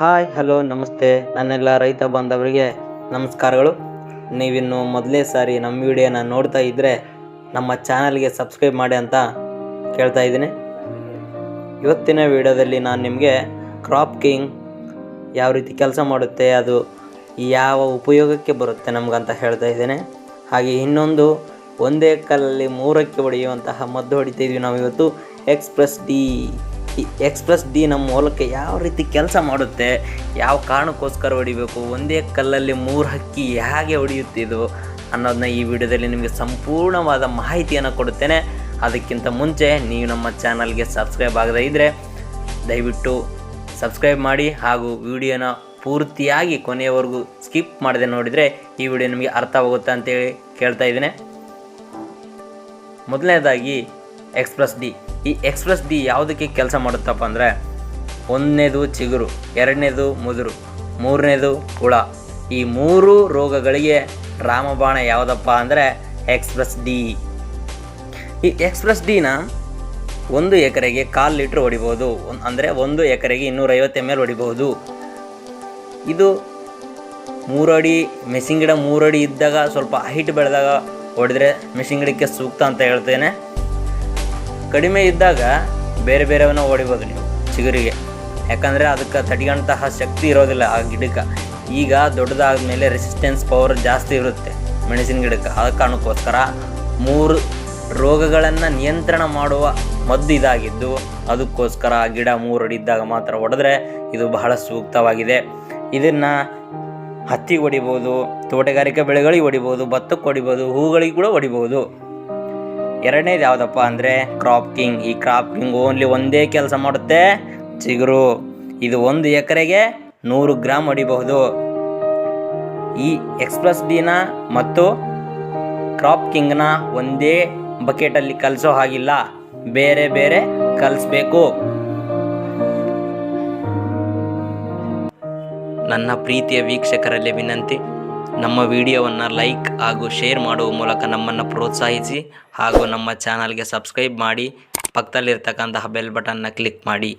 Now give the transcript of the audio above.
Hi, hello, ನಮಸ್ತೆ. ನನ್ನೆಲ್ಲ ರೈತ ಬಾಂಧವರಿಗೆ ನಮಸ್ಕಾರಗಳು. ನೀವಿನ್ನು ಮೊದಲೇ ಸಾರಿ ನಮ್ಮ ವಿಡಿಯೋನ ನೋಡ್ತಾ ಇದ್ದರೆ ನಮ್ಮ ಚಾನಲ್ಗೆ ಸಬ್ಸ್ಕ್ರೈಬ್ ಮಾಡಿ ಅಂತ ಕೇಳ್ತಾ ಇದ್ದೀನಿ. ಇವತ್ತಿನ ವಿಡಿಯೋದಲ್ಲಿ ನಾನು ನಿಮಗೆ ಕ್ರಾಪ್ ಕಿಂಗ್ ಯಾವ ರೀತಿ ಕೆಲಸ ಮಾಡುತ್ತೆ, ಅದು ಯಾವ ಉಪಯೋಗಕ್ಕೆ ಬರುತ್ತೆ ನಮಗಂತ ಹೇಳ್ತಾ ಇದ್ದೇನೆ. ಹಾಗೆ ಇನ್ನೊಂದು ಒಂದೇ ಕಲ್ಲಲ್ಲಿ ಮೂರಕ್ಕೆ ಹೊಡೆಯುವಂತಹ ಮದ್ದು ಹೊಡಿತಿದ್ವಿ ನಾವು ಇವತ್ತು express D E express D ನಮ್ಮ ಮೂಲಕ ಯಾವ ರೀತಿ ಕೆಲಸ ಮಾಡುತ್ತೆ, ಯಾವ ಕಾರಣಕ್ಕೋಸ್ಕರ ಹೊಡಿಬೇಕು, ಒಂದೇ ಕಲ್ಲಲ್ಲಿ ಮೂರು ಹಕ್ಕಿ ಹೇಗೆ ಹೊಡೆಯುತ್ತಿದ್ದು ಅನ್ನೋದನ್ನ ಈ ವಿಡಿಯೋದಲ್ಲಿ ನಿಮಗೆ ಸಂಪೂರ್ಣವಾದ ಮಾಹಿತಿಯನ್ನು ಕೊಡುತ್ತೇನೆ. ಅದಕ್ಕಿಂತ ಮುಂಚೆ ನೀವು ನಮ್ಮ ಚಾನಲ್ಗೆ ಸಬ್ಸ್ಕ್ರೈಬ್ ಆಗದೇ ಇದ್ದರೆ ದಯವಿಟ್ಟು ಸಬ್ಸ್ಕ್ರೈಬ್ ಮಾಡಿ ಹಾಗೂ ವಿಡಿಯೋನ ಪೂರ್ತಿಯಾಗಿ ಕೊನೆಯವರೆಗೂ ಸ್ಕಿಪ್ ಮಾಡದೆ ನೋಡಿದರೆ ಈ ವಿಡಿಯೋ ನಿಮಗೆ ಅರ್ಥವಾಗುತ್ತೆ ಅಂತೇಳಿ ಕೇಳ್ತಾ ಇದ್ದೇನೆ. ಮೊದಲನೇದಾಗಿ express D E express D ಯಾವುದಕ್ಕೆ ಕೆಲಸ ಮಾಡುತ್ತಪ್ಪ ಅಂದರೆ ಒಂದನೇದು ಚಿಗುರು, ಎರಡನೇದು ಮುದುರು, ಮೂರನೇದು ಹುಳ. ಈ ಮೂರು ರೋಗಗಳಿಗೆ ರಾಮಬಾಣ ಯಾವುದಪ್ಪ ಅಂದರೆ ಎಕ್ಸ್ಪ್ರೆಸ್ ಡಿ ಈ ಎಕ್ಸ್ಪ್ರೆಸ್ ಡಿನ ಒಂದು ಎಕರೆಗೆ ಕಾಲು ಲೀಟ್ರ್ ಹೊಡಿಬೋದು. ಅಂದರೆ ಒಂದು ಎಕರೆಗೆ ಇನ್ನೂರೈವತ್ತು ಎಂ ಎಲ್ ಹೊಡಿಬಹುದು ಇದು ಮೂರಡಿ ಮೆಸಿನ್ ಗಿಡ ಮೂರಡಿ ಇದ್ದಾಗ ಸ್ವಲ್ಪ ಹೈಟ್ ಬೆಳೆದಾಗ ಹೊಡೆದ್ರೆ ಮೆಸಿನ್ ಗಿಡಕ್ಕೆ ಸೂಕ್ತ ಅಂತ ಹೇಳ್ತೇನೆ. ಕಡಿಮೆ ಇದ್ದಾಗ ಬೇರೆ ಬೇರೆವನ್ನ ಹೊಡಿಬೋದು ನೀವು, ಚಿಗುರಿಗೆ. ಯಾಕಂದರೆ ಅದಕ್ಕೆ ತಡೆಯುವಂತಹ ಶಕ್ತಿ ಇರೋದಿಲ್ಲ ಆ ಗಿಡಕ್ಕೆ. ಈಗ ದೊಡ್ಡದಾದ ಮೇಲೆ ರೆಸಿಸ್ಟೆನ್ಸ್ ಪವರ್ ಜಾಸ್ತಿ ಇರುತ್ತೆ ಮೆಣಸಿನ ಗಿಡಕ್ಕೆ. ಆ ಕಾರಣಕ್ಕೋಸ್ಕರ ಮೂರು ರೋಗಗಳನ್ನು ನಿಯಂತ್ರಣ ಮಾಡುವ ಮದ್ದು ಇದಾಗಿದ್ದು, ಅದಕ್ಕೋಸ್ಕರ ಆ ಗಿಡ ಮೂರು ಅಡಿ ಇದ್ದಾಗ ಮಾತ್ರ ಹೊಡೆದ್ರೆ ಇದು ಬಹಳ ಸೂಕ್ತವಾಗಿದೆ. ಇದನ್ನು ಹತ್ತಿಗೆ ಹೊಡಿಬೋದು ತೋಟಗಾರಿಕೆ ಬೆಳೆಗಳಿಗೆ ಹೊಡಿಬೋದು ಭತ್ತಕ್ಕೆ ಹೊಡಿಬೋದು ಹೂಗಳಿಗೆ ಕೂಡ ಹೊಡಿಬೋದು ಎರಡನೇದು ಯಾವುದಪ್ಪ ಅಂದರೆ ಕ್ರಾಪ್ ಕಿಂಗ್ ಈ ಕ್ರಾಪ್ ಕಿಂಗ್ ಓನ್ಲಿ ಒಂದೇ ಕೆಲಸ ಮಾಡುತ್ತೆ. ಚಿಗುರು, ಇದು ಒಂದು ಎಕರೆಗೆ ನೂರು ಗ್ರಾಮ್ ಹೊಡಿಬಹುದು ಈ ಎಕ್ಸ್ಪ್ರೆಸ್ ಡಿನ ಮತ್ತು ಕ್ರಾಪ್ ಕಿಂಗ್ನ ಒಂದೇ ಬಕೆಟಲ್ಲಿ ಕಲಿಸೋ ಹಾಗಿಲ್ಲ. ಬೇರೆ ಬೇರೆ ಕಲಿಸ್ಬೇಕು. ನನ್ನ ಪ್ರೀತಿಯ ವೀಕ್ಷಕರಲ್ಲಿ ವಿನಂತಿ. ನಮ್ಮ ವಿಡಿಯೋವನ್ನು ಲೈಕ್ ಹಾಗೂ ಶೇರ್ ಮಾಡುವ ಮೂಲಕ ನಮ್ಮನ್ನು ಪ್ರೋತ್ಸಾಹಿಸಿ ಹಾಗೂ ನಮ್ಮ ಚಾನಲ್ಗೆ ಸಬ್ಸ್ಕ್ರೈಬ್ ಮಾಡಿ ಪಕ್ಕದಲ್ಲಿರ್ತಕ್ಕಂತಹ ಬೆಲ್ ಬಟನ್ನ ಕ್ಲಿಕ್ ಮಾಡಿ.